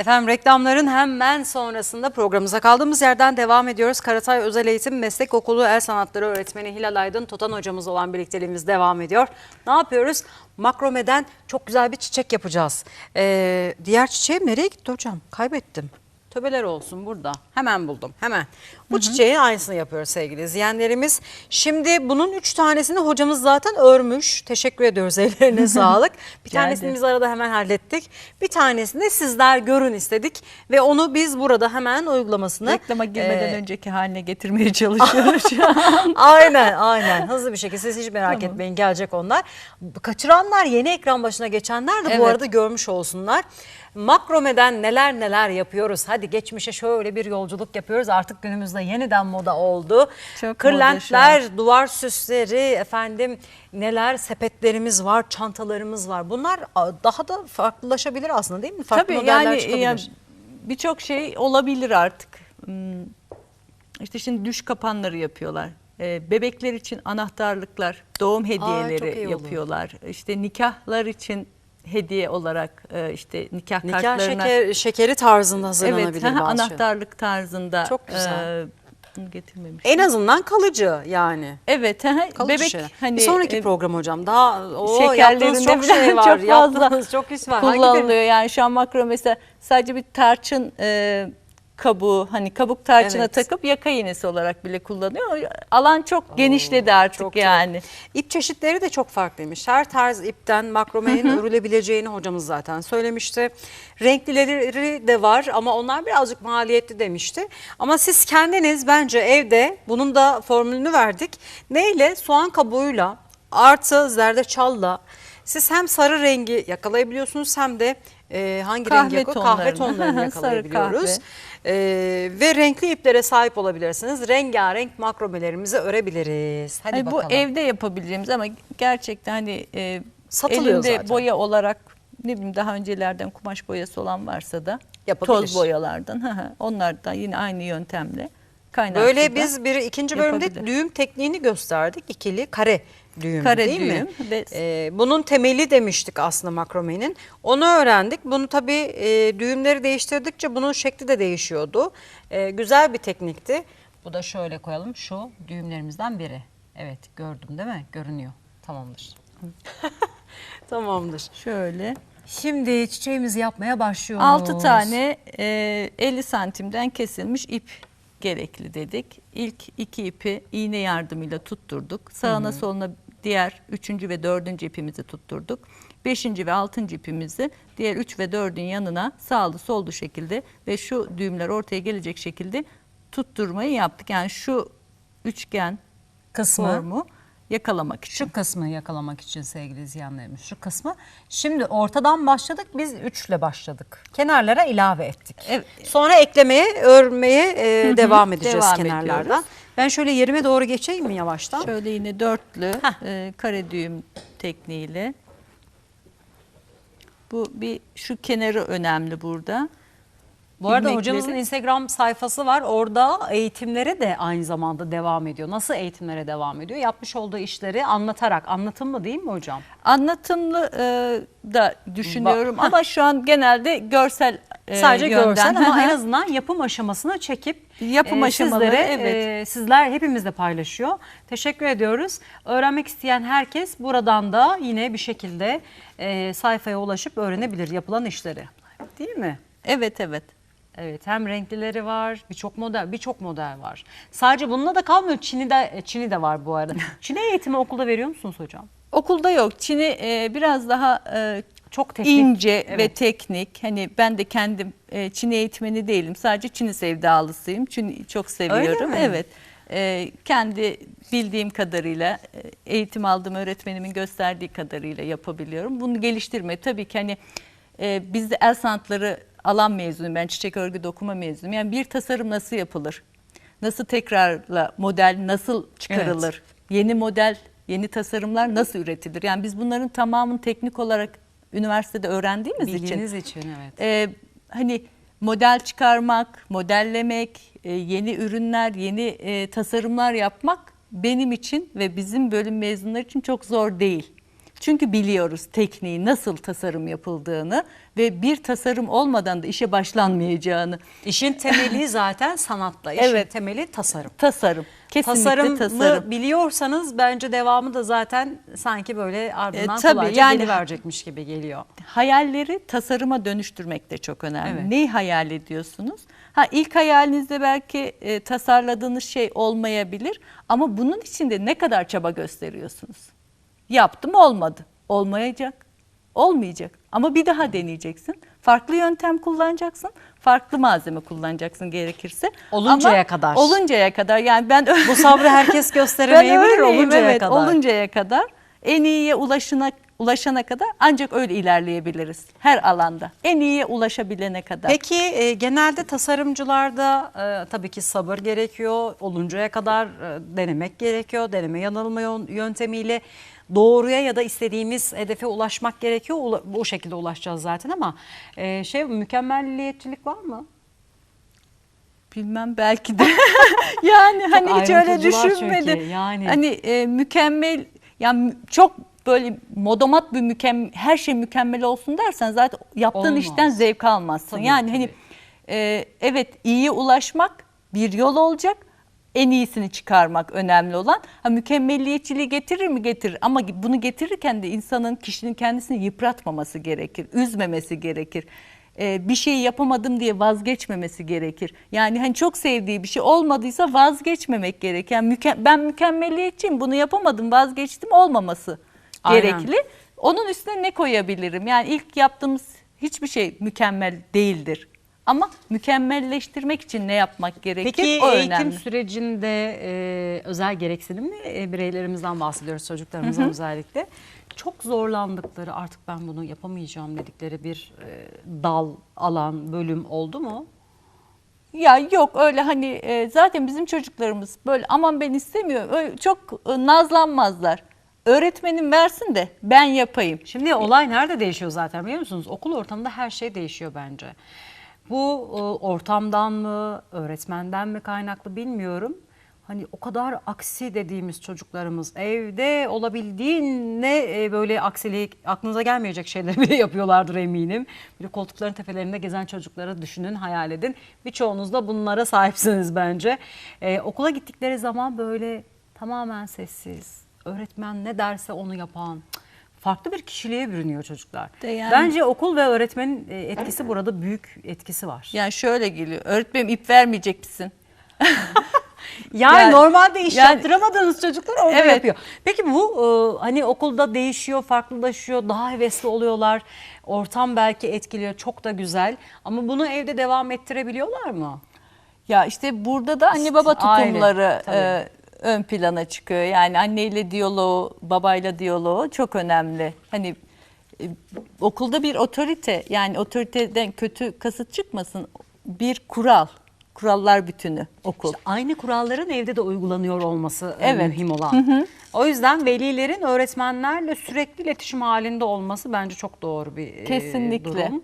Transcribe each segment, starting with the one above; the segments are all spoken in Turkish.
Efendim reklamların hemen sonrasında programımıza kaldığımız yerden devam ediyoruz. Karatay Özel Eğitim Meslek Okulu El Sanatları Öğretmeni Hilal Aydın Totan hocamız olan birlikteliğimiz devam ediyor. Ne yapıyoruz? Makromeden çok güzel bir çiçek yapacağız. Ee, diğer çiçeğim nereye gitti hocam? Kaybettim. Töbeler olsun burada. Hemen buldum. Hemen. Bu çiçeğin aynısını yapıyoruz sevgili izleyenlerimiz. Şimdi bunun üç tanesini hocamız zaten örmüş. Teşekkür ediyoruz ellerine sağlık. Bir tanesini biz arada hemen hallettik. Bir tanesini de sizler görün istedik. Ve onu biz burada hemen uygulamasını... Reklama girmeden e, önceki haline getirmeye çalışıyoruz şu an. Aynen aynen hızlı bir şekilde siz hiç merak Tamam. etmeyin gelecek onlar. Kaçıranlar yeni ekran başına geçenler de bu Evet. arada görmüş olsunlar. Makromeden neler neler yapıyoruz. Hadi geçmişe şöyle bir yolculuk yapıyoruz. Artık günümüzde yeniden moda oldu. Çok Kırlentler, duvar süsleri, efendim neler sepetlerimiz var, çantalarımız var. Bunlar daha da farklılaşabilir aslında değil mi? Farklı Tabii modeller yani çıkabilir. ya, birçok şey olabilir artık. Hmm, İşte şimdi düş kapanları yapıyorlar. Ee, Bebekler için anahtarlıklar, doğum hediyeleri olur. yapıyorlar. İşte nikahlar için hediye olarak e, işte nikah, Nikah kartlarına şeker, şekeri tarzında evet hazırlanabilir ha, bazı şeyler. anahtarlık tarzında. Çok güzel. e, getirmemiş. En azından kalıcı yani. Evet, ha, Kalıcı bebek şeyler. hani bir sonraki e, program hocam daha o yaptığınız çok şey var. çok fazla yaptığınız çok iş var. Hangi kullanılıyor. Yani şu an makro mesela sadece bir tarçın e, kabuğu hani kabuk tarçına Evet. takıp yaka iğnesi olarak bile kullanıyor. Alan çok genişledi artık çok, çok. yani. İp çeşitleri de çok farklıymış. Her tarz ipten makromenin örülebileceğini hocamız zaten söylemişti. Renklileri de var ama onlar birazcık maliyetli demişti. Ama siz kendiniz bence evde bunun da formülünü verdik. Neyle? Soğan kabuğuyla artı zerdeçalla siz hem sarı rengi yakalayabiliyorsunuz hem de e, hangi Kahve rengi yakıyor? Kahve tonlarını. tonlarını Sarı yakalayabiliyoruz. kahve. Ee, ve renkli iplere sahip olabilirsiniz. Rengarenk makromelerimizi örebiliriz. Hadi Hani bu bakalım. evde yapabileceğimiz ama gerçekten hani e, Satılıyor elinde zaten. boya olarak ne bileyim daha öncelerden kumaş boyası olan varsa da Yapabilir. toz boyalardan onlardan yine aynı yöntemle kaynar Böyle biz bir ikinci bölümde yapabilir. düğüm tekniğini gösterdik. İkili kare düğüm Kare değil mi? düğüm ve- Ee, bunun temeli demiştik aslında makromenin. Onu öğrendik. Bunu tabii e, düğümleri değiştirdikçe bunun şekli de değişiyordu. Ee, güzel bir teknikti. Bu da şöyle koyalım. Şu düğümlerimizden biri. Evet gördüm değil mi? Görünüyor. Tamamdır. Tamamdır. şöyle Şimdi çiçeğimizi yapmaya başlıyoruz. 6 tane e, 50 santimden kesilmiş ip gerekli dedik. İlk iki ipi iğne yardımıyla tutturduk. Sağına soluna diğer üçüncü ve dördüncü ipimizi tutturduk. Beşinci ve altıncı ipimizi diğer üç ve dördün yanına sağlı sollu şekilde ve şu düğümler ortaya gelecek şekilde tutturmayı yaptık. Yani şu üçgen Kısmı. formu yakalamak için. Şu kısmı yakalamak için sevgili izleyenlerimiz şu kısmı. Şimdi ortadan başladık biz üçle başladık. Kenarlara ilave ettik. Evet. Sonra eklemeye, örmeye e, devam edeceğiz devam kenarlardan. ediyoruz. Ben şöyle yerime doğru geçeyim mi yavaştan? Şöyle yine dörtlü Heh. e, kare düğüm tekniğiyle. Bu bir şu kenarı önemli burada. Bu arada ilmekleri- hocamızın Instagram sayfası var. Orada eğitimlere de aynı zamanda devam ediyor. Nasıl eğitimlere devam ediyor? Yapmış olduğu işleri anlatarak. Anlatım mı değil mi hocam? Anlatımlı e, da düşünüyorum ama şu an genelde görsel e, Sadece yönden. görsel ama en azından yapım aşamasına çekip Yapım aşamaları, sizlere, evet. e, sizler hepimizle paylaşıyor. Teşekkür ediyoruz. Öğrenmek isteyen herkes buradan da yine bir şekilde e, sayfaya ulaşıp öğrenebilir yapılan işleri. Değil mi? Evet evet. Evet hem renklileri var birçok model birçok model var. Sadece bununla da kalmıyor Çin'i de Çin'i de var bu arada. Çin'e eğitimi okulda veriyor musunuz hocam? Okulda yok. Çin'i e, biraz daha e, Çok teknik. ince ve Evet. teknik. Hani ben de kendim e, Çin eğitmeni değilim. Sadece Çin sevdalısıyım. Çin'i çok seviyorum. Evet. E, kendi bildiğim kadarıyla e, eğitim aldığım öğretmenimin gösterdiği kadarıyla yapabiliyorum. Bunu geliştirme tabii ki hani e, bizde el sanatları alan mezunuyum. Ben çiçek örgü dokuma mezunuyum. Yani bir tasarım nasıl yapılır? Nasıl tekrarla model nasıl çıkarılır? Yeni model, yeni tasarımlar nasıl üretilir? Yani biz bunların tamamını teknik olarak üniversitede öğrendiğimiz için Bildiğiniz için evet. e, hani model çıkarmak, modellemek, e, yeni ürünler, yeni e, tasarımlar yapmak benim için ve bizim bölüm mezunları için çok zor değil. Çünkü biliyoruz tekniği nasıl tasarım yapıldığını ve bir tasarım olmadan da işe başlanmayacağını. İşin temeli zaten sanatla. İşin Evet. temeli tasarım. Tasarım. Kesinlikle Tasarımı tasarım. biliyorsanız bence devamı da zaten sanki böyle ardından E, tabii, kolayca yani- geliverecekmiş gibi geliyor. Hayalleri tasarıma dönüştürmek de çok önemli. Evet. Neyi hayal ediyorsunuz? Ha ilk hayalinizde belki e, tasarladığınız şey olmayabilir ama bunun için de ne kadar çaba gösteriyorsunuz? Yaptım olmadı. Olmayacak. Olmayacak. Ama bir daha deneyeceksin. Farklı yöntem kullanacaksın. Farklı malzeme kullanacaksın gerekirse. Oluncaya Ama kadar. Oluncaya kadar. Yani ben Bu sabrı herkes gösteremeyebilir oluncaya evet, kadar. Oluncaya kadar en iyiye ulaşana ulaşana kadar ancak öyle ilerleyebiliriz her alanda. En iyiye ulaşabilene kadar. Peki e, genelde tasarımcılarda e, tabii ki sabır gerekiyor. Oluncaya kadar e, denemek gerekiyor. Deneme yanılma yön- yöntemiyle doğruya ya da istediğimiz hedefe ulaşmak gerekiyor. Ula- bu şekilde ulaşacağız zaten ama e, şey mükemmelliyetçilik var mı? Bilmem belki de. yani hani hiç öyle düşünmedim. çünkü, yani. Hani e, mükemmel yani çok böyle modomat bir mükemmel her şey mükemmel olsun dersen zaten yaptığın Olmaz. işten zevk almazsın. Tabii, yani hani tabii. e, evet iyiye ulaşmak bir yol olacak. En iyisini çıkarmak önemli olan. Ha mükemmelliyetçiliği getirir mi? Getirir. Ama bunu getirirken de insanın kişinin kendisini yıpratmaması gerekir. Üzmemesi gerekir. Ee, bir şeyi yapamadım diye vazgeçmemesi gerekir. Yani hani çok sevdiği bir şey olmadıysa vazgeçmemek gerekir. Yani müke- ben mükemmelliyetçiyim bunu yapamadım vazgeçtim olmaması Aynen. gerekli. Onun üstüne ne koyabilirim? Yani ilk yaptığımız hiçbir şey mükemmel değildir. Ama mükemmelleştirmek için ne yapmak gerekir? Peki o eğitim önemli. sürecinde e, özel gereksinimli e, bireylerimizden bahsediyoruz çocuklarımızdan özellikle. Çok zorlandıkları artık ben bunu yapamayacağım dedikleri bir e, dal, alan, bölüm oldu mu? Ya yok öyle hani e, zaten bizim çocuklarımız böyle aman ben istemiyorum. Öyle çok e, nazlanmazlar. Öğretmenim versin de ben yapayım. Şimdi olay nerede değişiyor zaten biliyor musunuz? Okul ortamında her şey değişiyor bence. Bu e, ortamdan mı, öğretmenden mi kaynaklı bilmiyorum. Hani o kadar aksi dediğimiz çocuklarımız evde olabildiğine e, böyle aksilik aklınıza gelmeyecek şeyleri bile yapıyorlardır eminim. Böyle koltukların tepelerinde gezen çocukları düşünün, hayal edin. Birçoğunuz da bunlara sahipsiniz bence. E, okula gittikleri zaman böyle tamamen sessiz, öğretmen ne derse onu yapan, farklı bir kişiliğe bürünüyor çocuklar. De yani- Bence okul ve öğretmenin e, etkisi burada büyük etkisi var. Yani şöyle geliyor. Öğretmenim ip vermeyecek misin? Yani, Yani- normalde iş yani- yaptıramadığınız çocuklar orada Evet. yapıyor. Peki bu e, hani okulda değişiyor, farklılaşıyor, daha hevesli oluyorlar. Ortam belki etkiliyor, çok da güzel. Ama bunu evde devam ettirebiliyorlar mı? Ya işte burada da anne baba Aile, tutumları tabii. e, ön plana çıkıyor. Yani anneyle diyaloğu, babayla diyaloğu çok önemli. Hani e, okulda bir otorite yani otoriteden kötü kasıt çıkmasın. Bir kural, kurallar bütünü okul. Aynı kuralların evde de uygulanıyor olması e, Evet. mühim olan. O yüzden velilerin öğretmenlerle sürekli iletişim halinde olması bence çok doğru bir e, Kesinlikle. durum.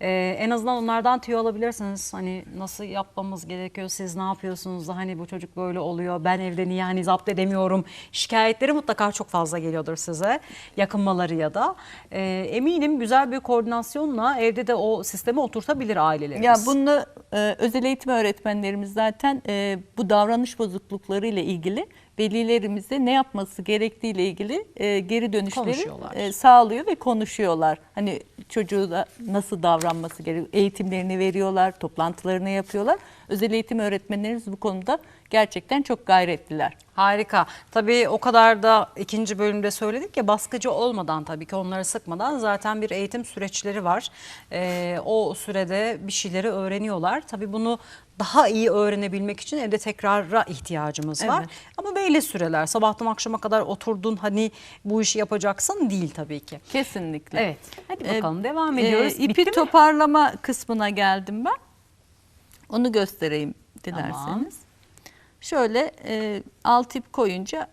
E, en azından onlardan tüyo alabilirsiniz. Hani nasıl yapmamız gerekiyor, siz ne yapıyorsunuz da hani bu çocuk böyle oluyor, ben evde niye hani zapt edemiyorum. Şikayetleri mutlaka çok fazla geliyordur size, yakınmaları ya da. E, eminim güzel bir koordinasyonla evde de o sistemi oturtabilir ailelerimiz. Ya bunu e, özel eğitim öğretmenlerimiz zaten e, bu davranış bozuklukları ile ilgili velilerimize ne yapması gerektiğiyle ilgili e, geri dönüşleri e, sağlıyor ve konuşuyorlar. Hani çocuğu da nasıl davranması gerekiyor, eğitimlerini veriyorlar, toplantılarını yapıyorlar. Özel eğitim öğretmenlerimiz bu konuda gerçekten çok gayretliler. Harika. Tabii o kadar da ikinci bölümde söyledik ya baskıcı olmadan tabii ki onları sıkmadan zaten bir eğitim süreçleri var. Ee, o sürede bir şeyleri öğreniyorlar. Tabii bunu daha iyi öğrenebilmek için evde tekrara ihtiyacımız var. Evet. Ama belli süreler sabahtan akşama kadar oturdun hani bu işi yapacaksın değil tabii ki. Kesinlikle. Evet. Hadi Ee, bakalım devam e, ediyoruz. ipi Bitti mi? toparlama kısmına geldim ben. Onu göstereyim dilerseniz. Tamam. Şöyle e, alt ip koyunca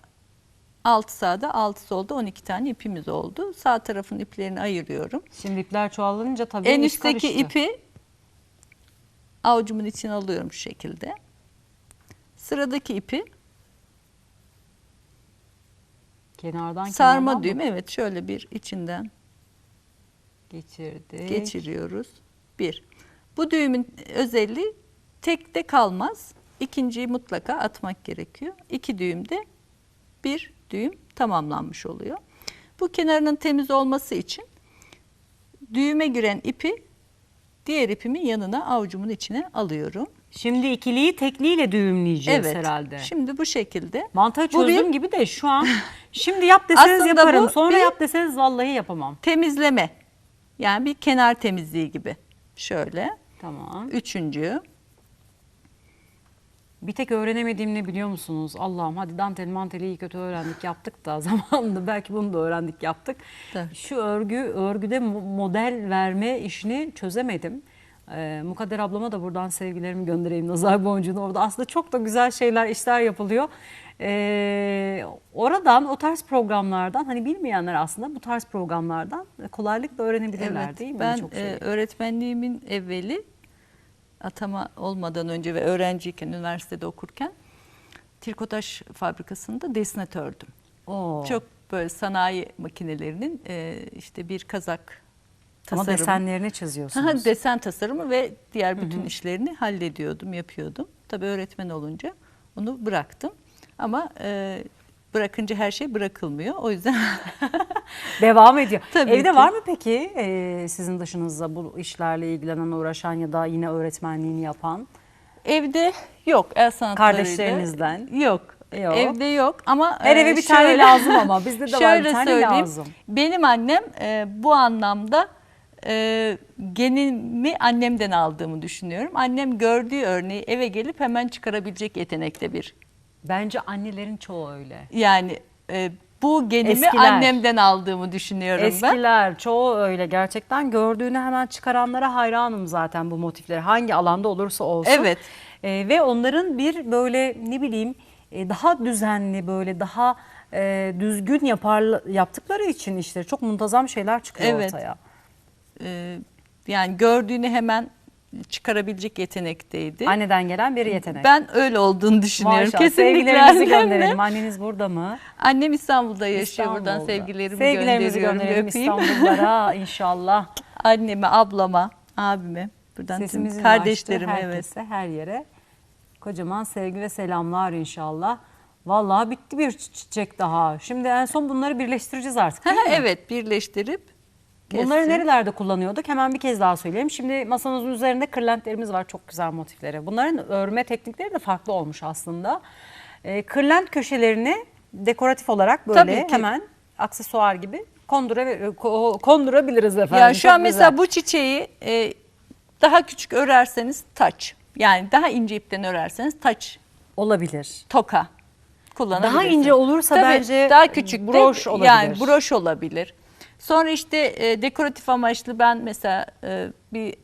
6 sağda 6 solda 12 tane ipimiz oldu. Sağ tarafın iplerini ayırıyorum. Şimdi ipler çoğalınca tabii en iş üstteki karıştı. ipi avucumun içine alıyorum şu şekilde. Sıradaki ipi Kenardan Sarma kenardan mı düğüm evet şöyle bir içinden geçirdik. geçiriyoruz. Bir. Bu düğümün özelliği tekte kalmaz. İkinciyi mutlaka atmak gerekiyor. İki düğümde bir düğüm tamamlanmış oluyor. Bu kenarının temiz olması için düğüme giren ipi diğer ipimin yanına avucumun içine alıyorum. Şimdi ikiliyi tekliyle düğümleyeceğiz evet. herhalde. Şimdi bu şekilde. Mantığı Bu bir- çözdüğüm gibi de şu an şimdi yap deseniz yaparım. Sonra yap deseniz vallahi yapamam. temizleme. Yani bir kenar temizliği gibi. Şöyle. Tamam. Üçüncü. Bir tek öğrenemediğim ne biliyor musunuz? Allah'ım hadi dantel manteli iyi kötü öğrendik yaptık da zamanında belki bunu da öğrendik yaptık. Tabii. Şu örgü örgüde mo- model verme işini çözemedim. Ee, Mukadder ablama da buradan sevgilerimi göndereyim nazar boncuğunu orada aslında çok da güzel şeyler işler yapılıyor. Ee, oradan o tarz programlardan hani bilmeyenler aslında bu tarz programlardan kolaylıkla öğrenebilirler Evet, değil mi? ben Çok e, öğretmenliğimin evveli atama olmadan önce ve öğrenciyken üniversitede okurken trikotaj fabrikasında desnatördüm. Oo. Çok böyle sanayi makinelerinin e, işte bir kazak Ama tasarımı. desenlerini Aha, çiziyorsunuz. desen tasarımı ve diğer bütün işlerini hallediyordum, yapıyordum. Tabii öğretmen olunca onu bıraktım. Ama e, bırakınca her şey bırakılmıyor. O yüzden Devam ediyor. Tabii Evde ki. var mı peki e, sizin dışınızda bu işlerle ilgilenen, uğraşan ya da yine öğretmenliğini yapan? Evde yok el sanatlarıyla. Kardeşlerinizden? Yok. Yok. Evde yok ama Her e, eve bir tane lazım ama bizde de var bir şöyle tane söyleyeyim, lazım. Benim annem e, bu anlamda e, genimi annemden aldığımı düşünüyorum. Annem gördüğü örneği eve gelip hemen çıkarabilecek yetenekte bir. Bence annelerin çoğu öyle. Yani e, bu genimi Eskiler. annemden aldığımı düşünüyorum ben. Eskiler çoğu öyle gerçekten gördüğünü hemen çıkaranlara hayranım zaten bu motifleri hangi alanda olursa olsun. Evet. E, ve onların bir böyle ne bileyim e, daha düzenli böyle daha e, düzgün yapar yaptıkları için işte çok muntazam şeyler çıkıyor Evet. ortaya. E, yani gördüğünü hemen çıkarabilecek yetenekteydi. Anneden gelen bir yetenek. Ben öyle olduğunu düşünüyorum. Maşallah. Kesinlikle Sevgilerimizi gönderelim. Anneniz burada mı? Annem İstanbul'da yaşıyor. Buradan İstanbul'da. sevgilerimi, Sevgilerimizi gönderiyorum. İstanbullulara inşallah. Anneme, ablama, abime. Buradan tüm Sesimizin kardeşlerim ulaştığı evet. herkese, her yere kocaman sevgi ve selamlar inşallah. Vallahi bitti bir çi- çiçek daha. Şimdi en son bunları birleştireceğiz artık mi? evet birleştirip Bunları nerelerde kullanıyorduk? Hemen bir kez daha söyleyeyim. Şimdi masamızın üzerinde kırlentlerimiz var. Çok güzel motifleri. Bunların örme teknikleri de farklı olmuş aslında. Ee, kırlent köşelerini dekoratif olarak böyle hemen aksesuar gibi kondura, ko- kondurabiliriz efendim. Ya şu an Çok mesela güzel. bu çiçeği e, daha küçük örerseniz taç. Yani daha ince ipten örerseniz taç, olabilir. toka kullanabilirsiniz. Daha ince olursa Tabii, bence daha küçük de broş olabilir. Yani broş olabilir. Sonra işte e, dekoratif amaçlı ben mesela e, bir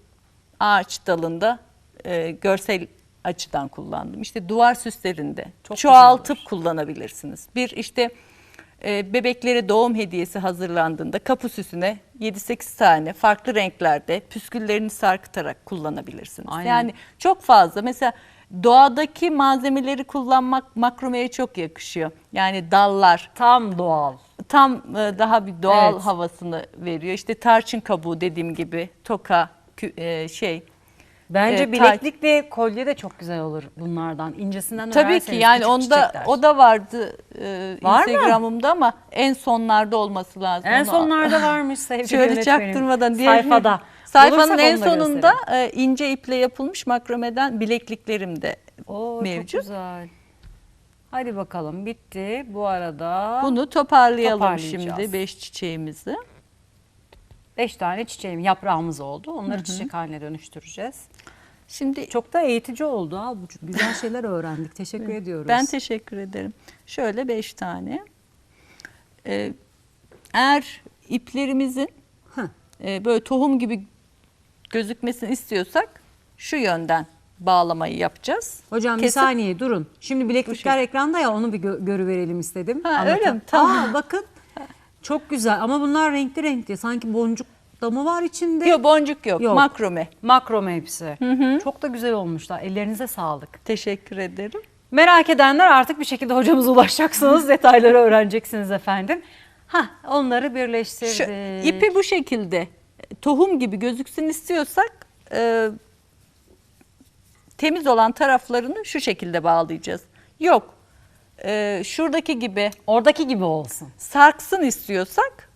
ağaç dalında e, görsel açıdan kullandım. İşte duvar süslerinde Çok çoğaltıp kullanabilirsiniz. Bir işte e, bebeklere doğum hediyesi hazırlandığında kapı süsüne 7-8 tane farklı renklerde püsküllerini sarkıtarak kullanabilirsiniz. Aynen. Yani çok fazla mesela doğadaki malzemeleri kullanmak makromeye çok yakışıyor. Yani dallar Tam doğal. Tam e, daha bir doğal Evet. havasını veriyor. İşte tarçın kabuğu dediğim gibi toka kü- e, şey. Bence Evet, bileklik ve kolye de çok güzel olur bunlardan. İncesinden Tabii ki örerseniz yani küçük onda çiçekler. o da vardı e, Var mı? Instagram'ımda ama en sonlarda olması lazım. en Onu- sonlarda varmış sevgili Şöyle yönetmenim. çaktırmadan diğer sayfada. Sayfanın Bulursak en onu da sonunda gösterelim. e, ince iple yapılmış makromeden bilekliklerim de Oo, mevcut. Çok güzel. Hadi bakalım bitti. Bu arada Bunu toparlayalım şimdi beş çiçeğimizi. beş tane çiçeğim yaprağımız oldu. Onları çiçek haline dönüştüreceğiz. Şimdi Çok da eğitici oldu. Ha. Bu güzel şeyler öğrendik. Teşekkür ediyoruz. Ben teşekkür ederim. Şöyle beş tane. Ee, eğer iplerimizin Heh. e, böyle tohum gibi gözükmesini istiyorsak şu yönden bağlamayı yapacağız. Hocam bir Kesip- saniye durun. Şimdi bileklikler ekranda ya onu bir gö- görüverelim istedim. Ha, öyle mi? Tamam. Aa, bakın çok güzel ama bunlar renkli renkli. Sanki boncuk da mı var içinde? Yok boncuk yok, Yok. makrome. Makrome hepsi. Çok da güzel olmuşlar. Ellerinize sağlık. Teşekkür ederim. Merak edenler artık bir şekilde hocamıza ulaşacaksınız. Detayları öğreneceksiniz efendim. Ha, onları birleştirdik. Şu, ipi bu şekilde tohum gibi gözüksün istiyorsak e, temiz olan taraflarını şu şekilde bağlayacağız. Yok e, şuradaki gibi Oradaki gibi olsun. sarksın istiyorsak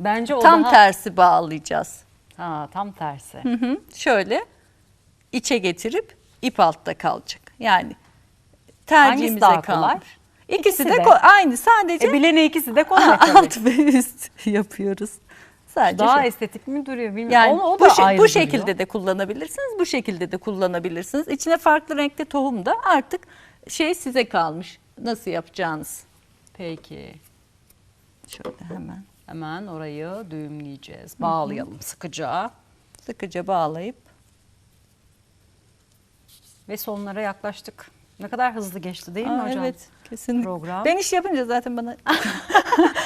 Bence o tam daha... tersi bağlayacağız. Ha, tam tersi. Hı hı. Şöyle içe getirip ip altta kalacak. Yani tercihimize daha kolay? kalmış. İkisi, İkisi de, de. ko- aynı sadece E, bilene ikisi de kolay tabii. alt ve üst yapıyoruz. Sadece Daha şey. estetik mi duruyor bilmiyorum. Yani o, o bu, da bu duruyor. şekilde de kullanabilirsiniz, bu şekilde de kullanabilirsiniz. İçine farklı renkte tohum da artık şey size kalmış. Nasıl yapacağınız. Peki. Şöyle hemen Hemen orayı düğümleyeceğiz. Bağlayalım sıkıca. sıkıca bağlayıp Ve sonlara yaklaştık. Ne kadar hızlı geçti değil mi Aa, hocam? Evet, kesinlikle. Program. Ben iş yapınca zaten bana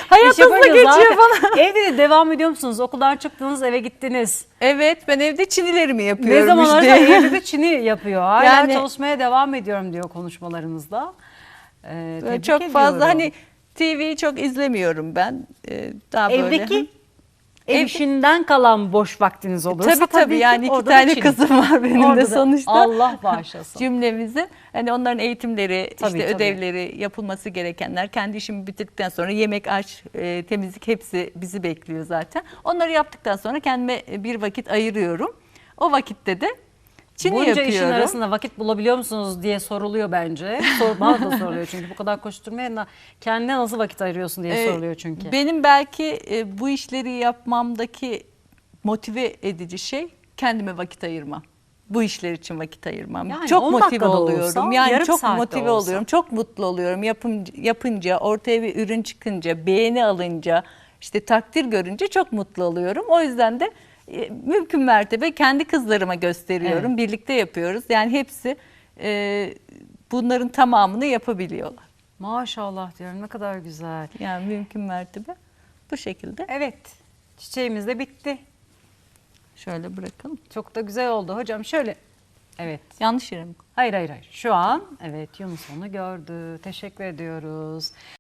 Hayat İş yapınca geçiyor zaten- Evde de devam ediyor musunuz? Okuldan çıktınız eve gittiniz. Evet, ben evde çinilerimi yapıyorum Ne zamanlar işte. evde de Çin'i yapıyor. Hala Yani- çalışmaya devam ediyorum diyor konuşmalarınızda. Ee, çok fazla ediyorum. hani TV'yi çok izlemiyorum ben. Ee, daha böyle. Ev işinden kalan boş vaktiniz olursa Tabii tabii ki yani iki tane Çin. kızım var benim Orada de sonuçta. Allah bağışlasın. Cümlemizi hani onların eğitimleri, Tabii, işte tabii. ödevleri, yapılması gerekenler, kendi işimi bitirdikten sonra yemek, aç, e, temizlik hepsi bizi bekliyor zaten. Onları yaptıktan sonra kendime bir vakit ayırıyorum. O vakitte de Çin'i Bunca yapıyorum. işin arasında vakit bulabiliyor musunuz diye soruluyor bence. Sor, bana da soruluyor çünkü bu kadar koşturmaya kendine nasıl vakit ayırıyorsun diye Ee, soruluyor çünkü. Benim belki e, bu işleri yapmamdaki motive edici şey kendime vakit ayırmam. Bu işler için vakit ayırmam. Yani çok 10 motive dakikada olsa, oluyorum. Yani çok motive olsa. oluyorum. Çok mutlu oluyorum. Yapınca, yapınca, ortaya bir ürün çıkınca, beğeni alınca, işte takdir görünce çok mutlu oluyorum. O yüzden de mümkün mertebe kendi kızlarıma gösteriyorum. Evet. Birlikte yapıyoruz. Yani hepsi e, bunların tamamını yapabiliyorlar. Maşallah diyorum ne kadar güzel. Yani mümkün mertebe bu şekilde. Evet çiçeğimiz de bitti. Şöyle bırakalım. Çok da güzel oldu hocam şöyle. Evet. Yanlış yere mi? Hayır hayır hayır. Şu an evet Yunus onu gördü. Teşekkür ediyoruz.